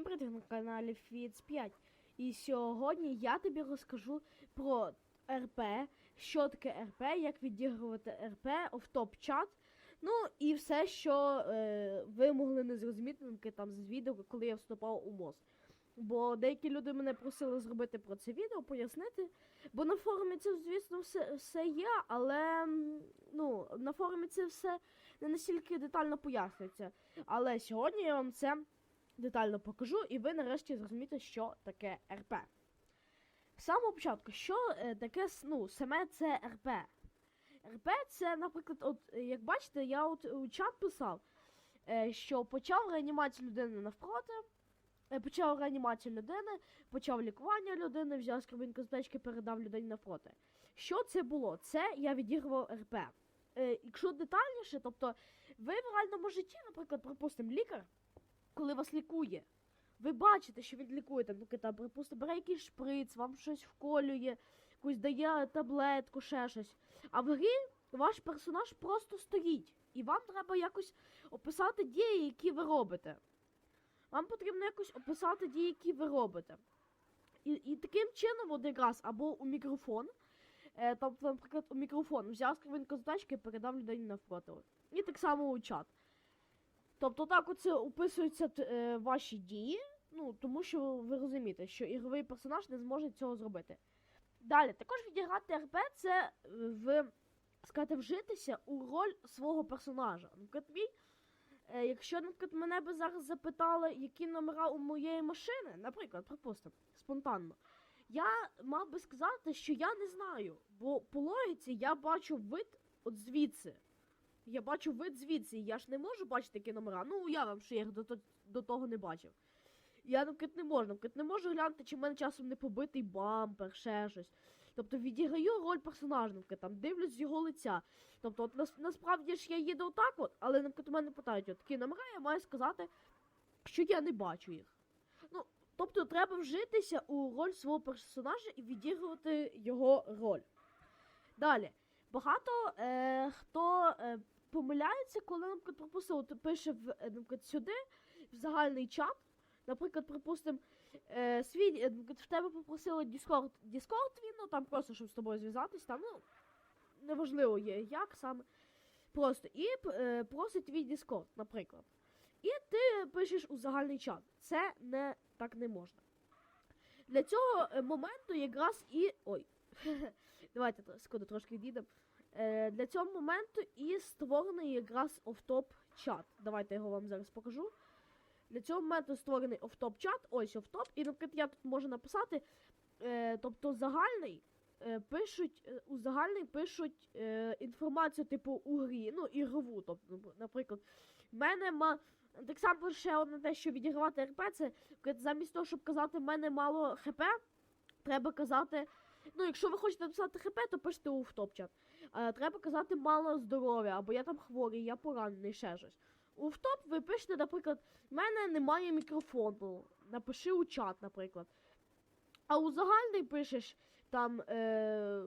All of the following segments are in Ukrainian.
Всім привіт на каналі Фіц 5. І сьогодні я тобі розкажу про РП, що таке РП, як відігрувати РП, офтоп чат. Ну і все, що е, ви могли не зрозуміти там з відео, коли я вступав у МОЗ. Бо деякі люди мене просили зробити про це відео, пояснити. Бо на форумі це, звісно, все, все є, але ну, на форумі це все не настільки детально пояснюється. Але сьогодні я вам це детально покажу, і ви нарешті зрозумієте, що таке РП. З самого початку, що е, таке ну, саме це РП? РП це, наприклад, от е, як бачите, я от у чат писав, е, що почав реанімацію людини навпроти, почав реанімацію людини, почав лікування людини, взяв з печки, передав людині навпроти. Що це було? Це я відігрував РП. Якщо детальніше, тобто ви в реальному житті, наприклад, припустимо, лікар, коли вас лікує, ви бачите, що він лікує, там, там, припустимо, бере якийсь шприц, вам щось вколює, якусь дає таблетку, ще щось. А в грі ваш персонаж просто стоїть. І вам треба якось описати дії, які ви робите. Вам потрібно якось описати дії, які ви робите. І, і таким чином, от якраз, або у мікрофон, е, тобто, наприклад, у мікрофон взяв скриньку з тачки і передав людині навпроти. І так само у чат. Тобто так оце описуються е, ваші дії, ну, тому що ви розумієте, що ігровий персонаж не зможе цього зробити. Далі, також відіграти РП це е, в, сказати, вжитися у роль свого персонажа. Наприклад, мій, е, якщо, наприклад, мене би зараз запитали, які номера у моєї машини, наприклад, припустимо, спонтанно, я мав би сказати, що я не знаю, бо по логіці я бачу вид от звідси. Я бачу вид звідси, я ж не можу бачити які номера. Ну, уявим, що я їх до, до того не бачив. Я, наприклад, не можу. Наприклад, не можу глянути, чи в мене часом не побитий бампер, ще щось. Тобто відіграю роль персонажа, наприклад, там дивлюсь його лиця. Тобто, от нас, насправді ж я їду отак, от, але наприклад, у мене питають, от такі номера, я маю сказати, що я не бачу їх. Ну, тобто, треба вжитися у роль свого персонажа і відігрувати його роль. Далі. Багато е, хто е, помиляється, коли, наприклад, припустимо, ти пише в, е, наприклад, сюди, в загальний чат. Наприклад, припустимо, е, свій, е, наприклад, в тебе попросили Discord, Discord твій, ну там просто, щоб з тобою зв'язатись, там, ну, неважливо є, як саме. Просто. І е, просить твій Discord, наприклад. І ти пишеш у загальний чат. Це не так не можна. Для цього е, моменту якраз і. Ой. Давайте секунду трошки відійдемо. Е, для цього моменту і створений якраз офтоп чат. Давайте я його вам зараз покажу. Для цього моменту створений офтоп чат, ось офтоп, і, наприклад, я тут можу написати, е, тобто загальний е, пишуть, е, у загальний пишуть е, інформацію, типу, у грі, ну, ігрову. Тобто, ну, наприклад, в мене ма. Так само ще одне те, що відігравати РП, це замість того, щоб казати, в мене мало ХП, треба казати. Ну, якщо ви хочете написати ХП, то пишете у втопчат. Е, треба казати мало здоров'я, або я там хворий, я поранений, ще щось. У втоп ви пишете, наприклад, в мене немає мікрофону. Напиши у чат, наприклад. А у загальний пишеш там. Е,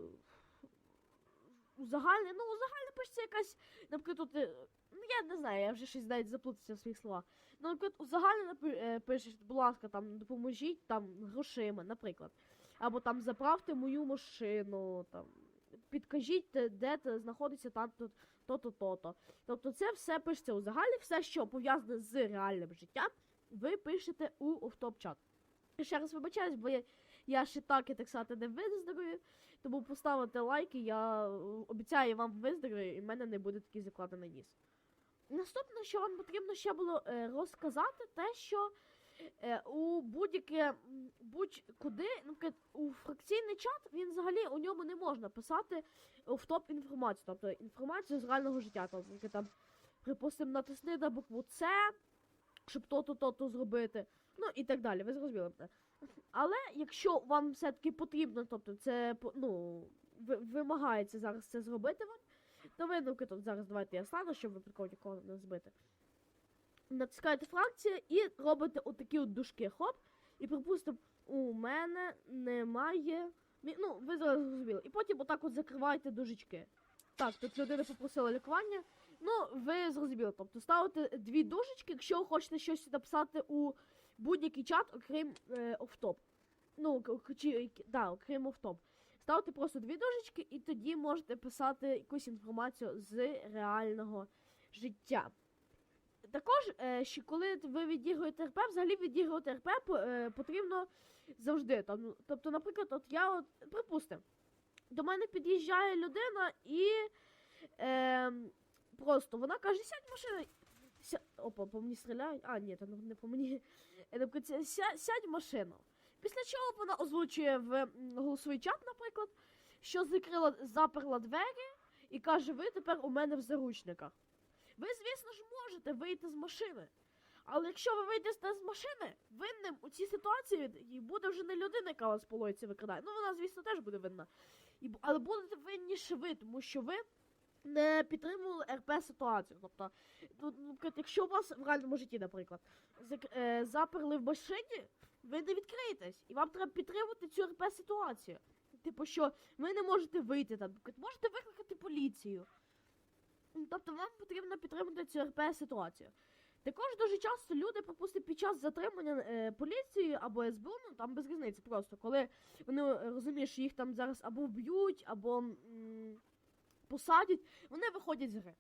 у загальний, ну, у загальний пишеться якась, наприклад, тут, е, ну я не знаю, я вже щось навіть заплутався в своїх словах. Ну, наприклад, у загальний е, пишеш, будь ласка, там допоможіть там грошима, наприклад. Або там заправте мою машину, там підкажіть, де- знаходиться там то-то, то-то. Тобто це все пишеться у загалі, все, що пов'язане з реальним життям, ви пишете у офтоп-чат. Ще раз вибачаюсь, бо я, я ще так і так сказати не виздоровів, тому поставите лайк, і я е, обіцяю вам виздоровію, і в мене не буде такий закладений ніс. Наступне, що вам потрібно ще було е, розказати, те, що у будь-яке будь-куди, наприклад, у фракційний чат, він взагалі у ньому не можна писати в топ інформацію, тобто інформацію з реального життя. Тобто, наприклад, там, припустимо, натисни на букву С, щоб то-то, то-то зробити. Ну і так далі. Ви зрозуміли мене. Але якщо вам все-таки потрібно, тобто це ну, вимагається зараз це зробити вам, то ви, ну зараз давайте я стану, щоб випадково нікого не збити. Натискаєте фракція і робите отакі от дужки, хоп, і припустимо, у мене немає. Ну, ви зрозуміли. І потім отак от закриваєте дужечки. Так, тут людина попросила лікування. Ну, ви зрозуміли, тобто ставите дві дужечки, якщо ви хочете щось написати у будь-який чат, окрім е, офтоп. Ну, чи, да, окрім офтоп. Ставте просто дві дужечки, і тоді можете писати якусь інформацію з реального життя. Також, е, що коли ви відігруєте РП, взагалі відігрувати РП е, потрібно завжди. Там, тобто, наприклад, от я от, припустимо, до мене під'їжджає людина і е, просто вона каже, сядь в машину. Ся... Опа, по мені стріляють. А, ні, то не по мені. Ся... сядь в машину. Після чого вона озвучує в голосовий чат, наприклад, що закрила, заперла двері і каже, ви тепер у мене в заручниках. Ви, звісно ж, можете вийти з машини. Але якщо ви вийдете з машини, винним у цій ситуації і буде вже не людина, яка вас по лойці викрадає. Ну, вона, звісно, теж буде винна. І, але будете винніше ви, тому що ви не підтримували РП ситуацію. Тобто, наприклад, якщо вас в реальному житті, наприклад, е, заперли в машині, ви не відкриєтесь, і вам треба підтримувати цю РП ситуацію. Типу, що ви не можете вийти там, можете викликати поліцію. Тобто вам потрібно підтримати цю РП ситуацію. Також дуже часто люди, припустимо, під час затримання е, поліцією або СБУ, ну там без різниці просто, коли вони е, розуміють, що їх там зараз або вб'ють, або м, посадять, вони виходять з гри.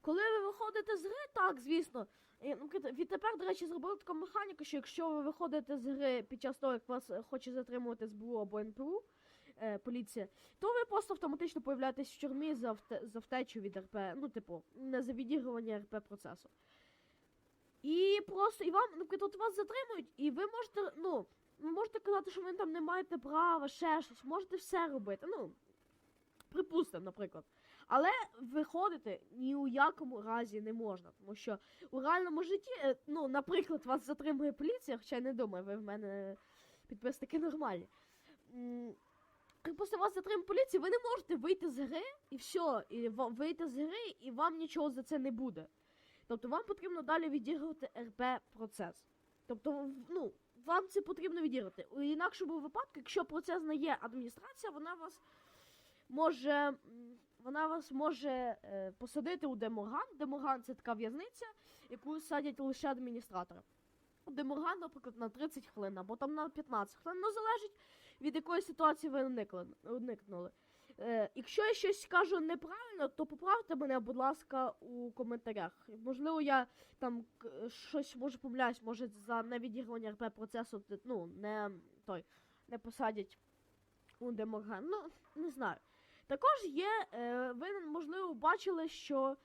Коли ви виходите з гри, так, звісно. ну, Відтепер, до речі, зробили таку механіку, що якщо ви виходите з гри під час того, як вас е, хоче затримувати СБУ або НПУ, е, поліція, то ви просто автоматично появляєтесь в тюрмі за, вте, за втечу від РП, ну, типу, не за відігрування РП процесу. І просто і вам, ну, тут вас затримують, і ви можете, ну, ви можете казати, що ви там не маєте права, ще щось, можете все робити. Ну, припустимо, наприклад. Але виходити ні у якому разі не можна, тому що у реальному житті, е, ну, наприклад, вас затримує поліція, хоча я не думаю, ви в мене підписники нормальні. М, Припустимо, вас затримує поліція, ви не можете вийти з гри і все, і вийти з гри, і вам нічого за це не буде. Тобто вам потрібно далі відігрувати РП процес. Тобто, ну, вам це потрібно відіграти. У інакшому випадку, якщо процес не є адміністрація, вона вас може. Вона вас може е, посадити у Деморган. Деморган це така в'язниця, яку садять лише адміністратори. Деморган, наприклад, на 30 хвилин або там на 15 хвилин. Ну, залежить від якої ситуації ви уникнули. Е, якщо я щось кажу неправильно, то поправте мене, будь ласка, у коментарях. Можливо, я там щось може помиляюсь, може за невідігрування РП процесу, ну, не той, не посадять у Деморган. Ну, не знаю. Також є, е, ви, можливо, бачили, що,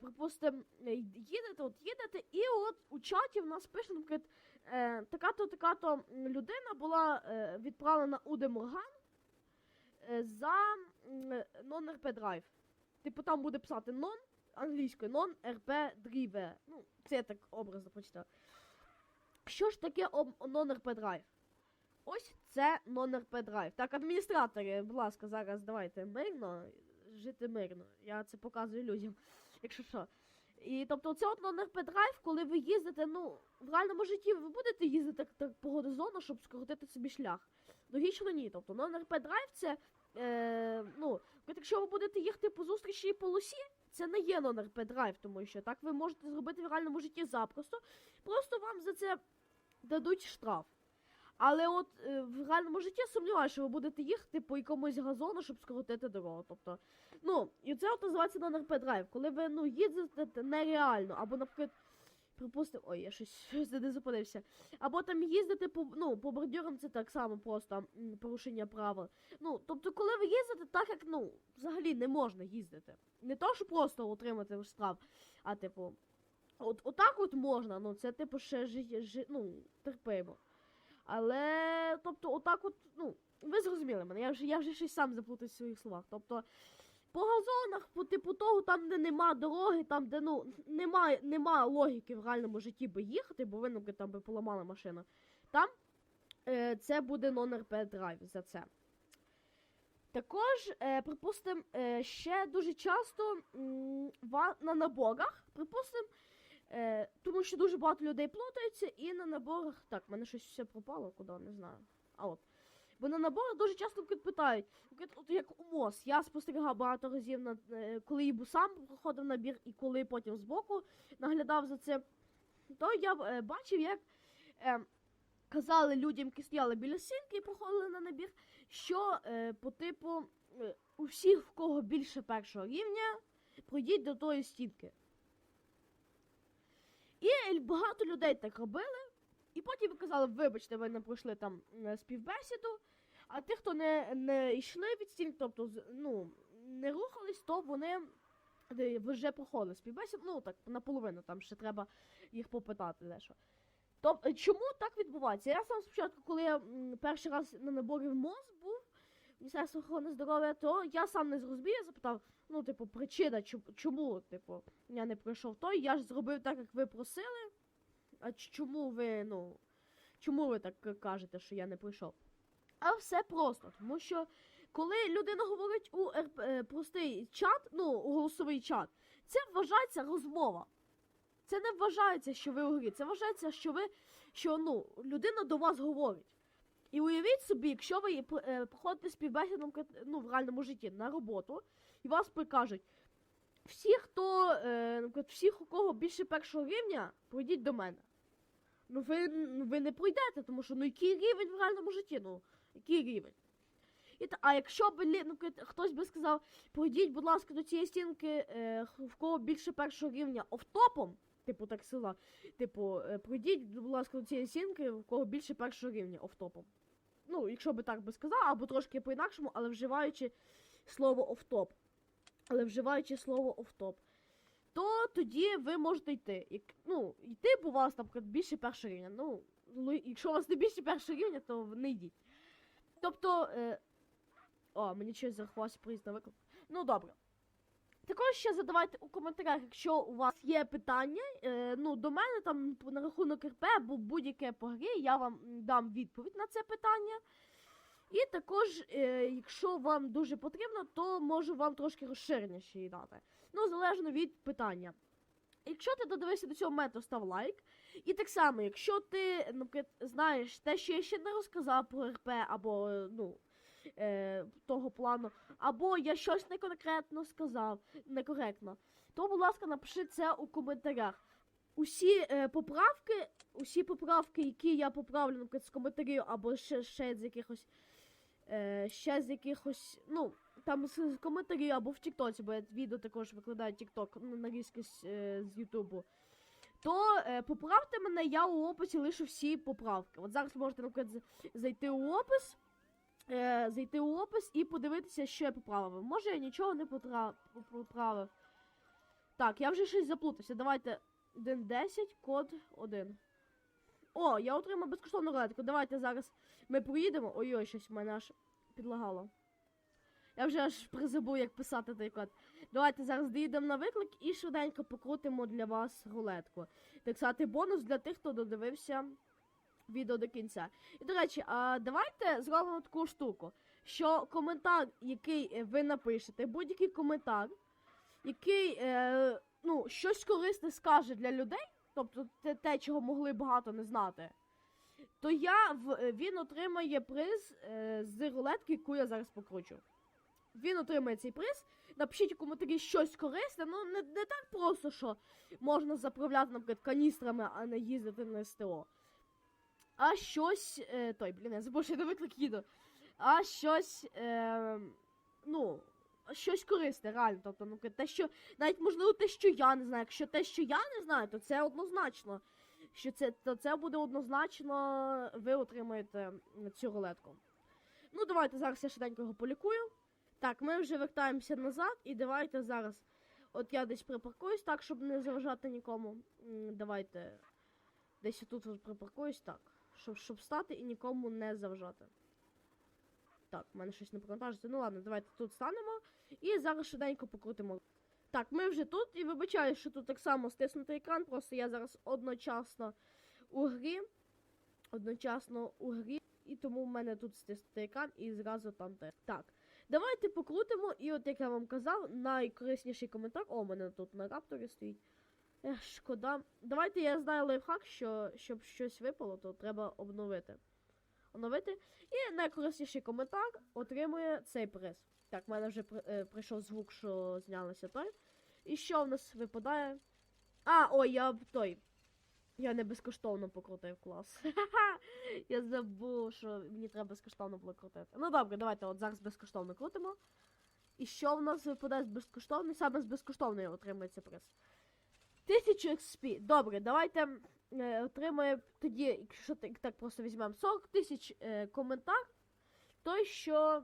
припустимо, е, їдете, от їдете, і от у чаті в нас пише, наприклад, е, така-то, така-то людина була е, відправлена у Деморган е, за non-RP драйв. Типу там буде писати non англійською non-RP drive. Ну, це я так образно почитав. Що ж таке non-RP драйв? Ось це non-RP драйв. Так, адміністратори, будь ласка, зараз давайте мирно, жити мирно. Я це показую людям, якщо що. І тобто це от non-RP драйв, коли ви їздите, ну, в реальному житті ви будете їздити так, так по горизонту, щоб скоротити собі шлях. Логічно ні. Тобто non-RP драйв це, е, ну, якщо ви будете їхати по зустрічній полосі, це не є non-RP драйв, тому що так ви можете зробити в реальному житті запросто. Просто вам за це дадуть штраф. Але от е, в реальному житті сумніваюся, що ви будете їхати по якомусь газону, щоб скоротити дорогу. Тобто, ну, і це от називається non-RP драйв, коли ви ну, їздите нереально, або, наприклад, припустимо, ой, я щось, не зупинився. Або там їздити по, ну, по бордюрам, це так само просто порушення правил. Ну, тобто, коли ви їздите так, як ну, взагалі не можна їздити. Не то, що просто отримати штраф, а типу, от, отак от можна, ну це типу ще жи, жи, ну, терпимо. Але, тобто, отак от, ну, ви зрозуміли мене, я вже, я вже щось сам заплутався в своїх словах. Тобто, по газонах, по типу того, там, де нема дороги, там, де ну, нема, нема логіки в реальному житті би їхати, бо ви ну, там би поламали машину. Там е, це буде non-RP драйв за це. Також, е, припустимо, е, ще дуже часто м, ва- на наборах, припустимо, е, тому що дуже багато людей плутаються, і на наборах. Так, в мене щось все пропало, куди, не знаю. А от. Бо на наборах дуже часто питають, от як у МОЗ, я спостерігав багато разів, на, е, коли і сам проходив набір, і коли потім збоку наглядав за цим, то я е, бачив, як е, казали людям, які стояли біля стінки і проходили на набір, що е, по типу е, у всіх, в кого більше першого рівня, пройдіть до тої стінки. І багато людей так робили, і потім казали, вибачте, ви не пройшли там е, співбесіду. А ті, хто не, не йшли від стінки, тобто ну, не рухались, то вони е, вже проходили співбесіду. Ну так, наполовину, там ще треба їх попитати дещо. Тобто, чому так відбувається? Я сам спочатку, коли я перший раз на наборі в МОЗ був, Міністерство охорони здоров'я, то я сам не зрозумів, я запитав, ну, типу, причина, чому, типу, я не пройшов той, я ж зробив так, як ви просили. А чому ви, ну, чому ви так кажете, що я не прийшов? А все просто, тому що коли людина говорить у РП, е, простий чат, ну, у голосовий чат, це вважається розмова. Це не вважається, що ви у грі, це вважається, що ви, що ну, людина до вас говорить. І уявіть собі, якщо ви е, проходите співбесідом ну, в реальному житті на роботу, і вас прикажуть, всі, хто, е, наприклад, всіх, у кого більше першого рівня, пройдіть до мене. Ну ви, ну, ви не пройдете, тому що ну який рівень в реальному житті? Ну, який рівень? І а якщо б ну, хтось би сказав, пройдіть, будь ласка, до цієї стінки, е, в кого більше першого рівня офтопом, типу так сказав, типу, е, пройдіть, будь ласка, до цієї стінки, в кого більше першого рівня офтопом. Ну, якщо би так би сказав, або трошки по-інакшому, але вживаючи слово офтоп. Але вживаючи слово офтоп. То тоді ви можете йти. Як, ну, йти, бо у вас, наприклад, більше першого рівня. Ну, якщо у вас не більше першого рівня, то не йдіть. Тобто. Е... О, мені щось заховався приїзд на виклик. Ну, добре. Також ще задавайте у коментарях, якщо у вас є питання, е, ну, до мене там на рахунок РП або будь-яке по грі, я вам дам відповідь на це питання. І також, е, якщо вам дуже потрібно, то можу вам трошки розширення ще дати. Ну, залежно від питання. Якщо ти додивився до цього моменту, став лайк. І так само, якщо ти, наприклад, знаєш те, що я ще не розказав про РП, або е, ну, е, того плану, або я щось неконкретно сказав, некоректно, то, будь ласка, напиши це у коментарях. Усі е, поправки, усі поправки, які я поправлю, наприклад, з коментарів, або ще, ще з якихось. Е, ще з якихось, ну, там з, коментарів або в Тіктоці, бо я відео також викладаю Тікток ну, нарізки з, е, з Ютубу. То е, поправте мене, я у описі лишу всі поправки. От зараз можете, наприклад, зайти у опис, е, зайти у опис і подивитися, що я поправив. Може, я нічого не поправив. Так, я вже щось заплутався. Давайте 1.10, код 1. О, я отримав безкоштовну рулетку. Давайте зараз ми проїдемо. Ой-ой, щось в мене аж підлагало. Я вже аж призабув, як писати той код. Давайте зараз доїдемо на виклик і швиденько покрутимо для вас рулетку. Так сказати, бонус для тих, хто додивився відео до кінця. І до речі, а давайте зробимо таку штуку, що коментар, який е, ви напишете, будь-який коментар, який е, ну, щось корисне скаже для людей, тобто те, те, чого могли багато не знати, то я в, е, він отримає приз е, з рулетки, яку я зараз покручу. Він отримає цей приз. Напишіть у коментарі щось корисне, ну не, не так просто, що можна заправляти, наприклад, каністрами, а не їздити на СТО. А щось. Е, той, блін, я забув, що я на виклик їду. А щось. Е, ну, щось корисне, реально. Тобто, ну, те, що. Навіть можливо те, що я не знаю. Якщо те, що я не знаю, то це однозначно. Що це, то це буде однозначно, ви отримаєте цю рулетку. Ну, давайте зараз я швиденько його полікую. Так, ми вже вертаємося назад, і давайте зараз. От я десь припаркуюсь так, щоб не заважати нікому. Давайте десь тут припаркуюсь так, щоб, щоб стати і нікому не заважати. Так, в мене щось не провантажиться. Ну ладно, давайте тут станемо і зараз швиденько покрутимо. Так, ми вже тут і вибачаю, що тут так само стиснутий екран, просто я зараз одночасно у грі. Одночасно у грі, і тому в мене тут стиснутий екран і зразу там те. Так. Давайте покрутимо, і от як я вам казав, найкорисніший коментар. О, у мене тут на рапторі стоїть. Ех, шкода. Давайте я знаю лайфхак, що щоб щось випало, то треба обновити. Оновити. І найкорисніший коментар отримує цей приз. Так, в мене вже при- е, прийшов звук, що знялося той. І що в нас випадає? А, ой, я той. Я не безкоштовно покрутив клас. Я забув, що мені треба безкоштовно було крутити. Ну добре, давайте от зараз безкоштовно крутимо. І що в нас випадає з безкоштовної? Саме з безкоштовної отримується приз. 1000 XP. Добре, давайте е, отримає тоді, якщо так, так просто візьмемо 40 тисяч е, коментар. Той, що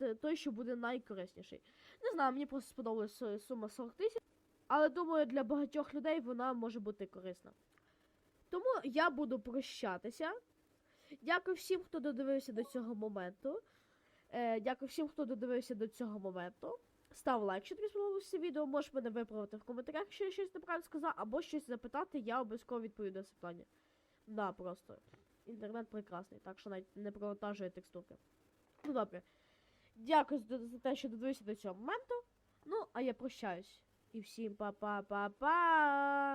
е, той, що буде найкорисніший. Не знаю, мені просто сподобалась су- сума 40 тисяч, але думаю, для багатьох людей вона може бути корисна. Тому я буду прощатися. Дякую всім, хто додивився до цього моменту. Е, дякую всім, хто додивився до цього моменту. Став лайк, якщо тобі сподобалося відео. Можеш мене виправити в коментарях, якщо я щось неправильно сказав, або щось запитати, я обов'язково відповім на це питання. Да, просто. Інтернет прекрасний, так що навіть не провантажує текстурки. Ну добре. Дякую за те, що додивився до цього моменту. Ну, а я прощаюсь. І всім па-па-па-па!